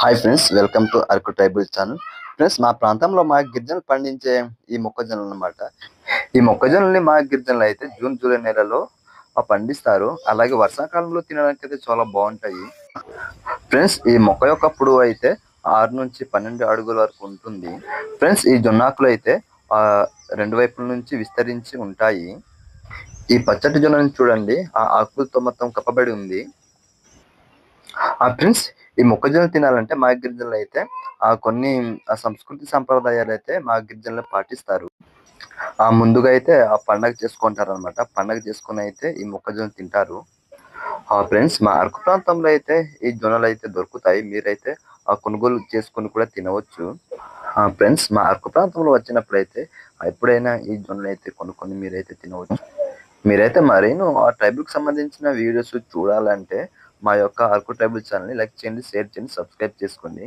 Hi friends welcome to Araku tribal channel friends మా ప్రాంతంలో మా గిరిజనులు పండించే ఈ మొక్కజొన్నలు అన్నమాట. ఈ మొక్కజొన్నల్ని మా గిరిజనులు అయితే జూన్ జూలై నెలలో పండిస్తారు. అలాగే వర్షాకాలంలో తినడానికి అయితే చాలా బాగుంటాయి. ఫ్రెండ్స్ ఈ మొక్క యొక్క పొడవు అయితే ఆరు నుంచి పన్నెండు అడుగుల వరకు ఉంటుంది. ఫ్రెండ్స్ ఈ జొన్నాకులు అయితే ఆ రెండు వైపుల నుంచి విస్తరించి ఉంటాయి. ఈ పచ్చటి జొన్నని చూడండి. ఆ ఆకులతో మొత్తం కప్పబడి ఉంది. ఫ్రెండ్స్ ఈ మొక్కజొన్న తినాలంటే మా గిరిజనులు అయితే ఆ కొన్ని ఆ సంస్కృతి సంప్రదాయాలు అయితే మా గిరిజనులు పాటిస్తారు. ఆ ముందుగా అయితే ఆ పండగ చేసుకుంటారు అనమాట పండగ చేసుకుని అయితే ఈ మొక్కజొన్న తింటారు. ఆ ఫ్రెండ్స్ మా అరకు ప్రాంతంలో అయితే ఈ జొన్నలు అయితే దొరుకుతాయి. మీరైతే ఆ కొనుగోలు చేసుకుని కూడా తినవచ్చు. ఆ ఫ్రెండ్స్ మా అరకు ప్రాంతంలో వచ్చినప్పుడు అయితే ఎప్పుడైనా ఈ జొన్నలు అయితే కొనుక్కొని మీరైతే తినవచ్చు. మీరైతే మరేను ఆ ట్రైబుల్కి సంబంధించిన వీడియోస్ చూడాలంటే మా యొక్క అరకు ట్రైబుల్ ఛానల్ని లైక్ చేయండి షేర్ చేయండి సబ్స్క్రైబ్ చేసుకోండి.